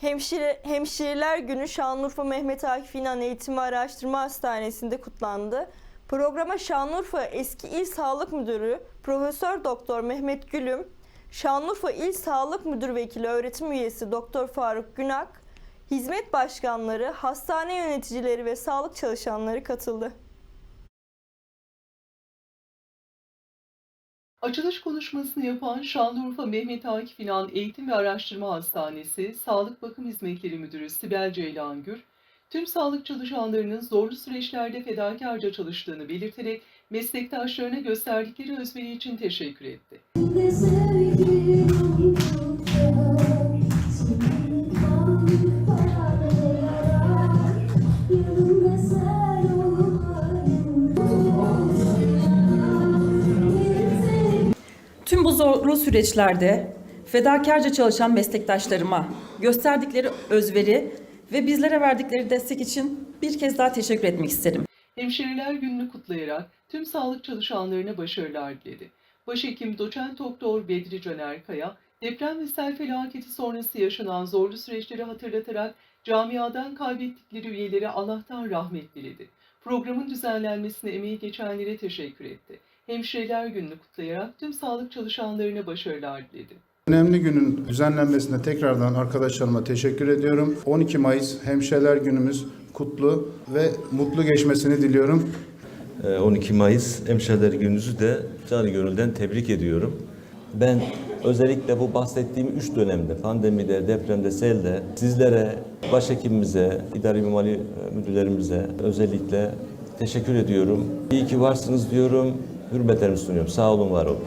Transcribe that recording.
Hemşire, Hemşireler Günü Şanlıurfa Mehmet Akif İnan Eğitim Araştırma Hastanesi'nde kutlandı. Programa Şanlıurfa Eski İl Sağlık Müdürü Profesör Doktor Mehmet Gülüm, Şanlıurfa İl Sağlık Müdür Vekili öğretim üyesi Doktor Faruk Günak, hizmet başkanları, hastane yöneticileri ve sağlık çalışanları katıldı. Açılış konuşmasını yapan Şanlıurfa Mehmet Akif İnan Eğitim ve Araştırma Hastanesi Sağlık Bakım Hizmetleri Müdürü Sibel Ceylangür, tüm sağlık çalışanlarının zorlu süreçlerde fedakarca çalıştığını belirterek meslektaşlarına gösterdikleri özveri için teşekkür etti. Ne Bu zorlu süreçlerde fedakarca çalışan meslektaşlarıma gösterdikleri özveri ve bizlere verdikleri destek için bir kez daha teşekkür etmek isterim. Hemşireler Günü'nü kutlayarak tüm sağlık çalışanlarına başarılar diledi. Başhekim Doçent Doktor Bedri Caner Kaya, deprem ve sel felaketi sonrası yaşanan zorlu süreçleri hatırlatarak camiadan kaybettikleri üyeleri Allah'tan rahmet diledi. Programın düzenlenmesine emeği geçenlere teşekkür etti. Hemşireler Günü'nü kutlayarak tüm sağlık çalışanlarına başarılar diledi. Önemli günün düzenlenmesine tekrardan arkadaşlarıma teşekkür ediyorum. 12 Mayıs Hemşireler Günümüz kutlu ve mutlu geçmesini diliyorum. Ee, 12 Mayıs Hemşireler Gününüzü de canı gönülden tebrik ediyorum. Ben özellikle bu bahsettiğim üç dönemde, pandemide, depremde, selde sizlere, başhekimimize, idari mimari müdürlerimize özellikle teşekkür ediyorum. İyi ki varsınız diyorum, hürmetlerimi sunuyorum. Sağ olun, var olun.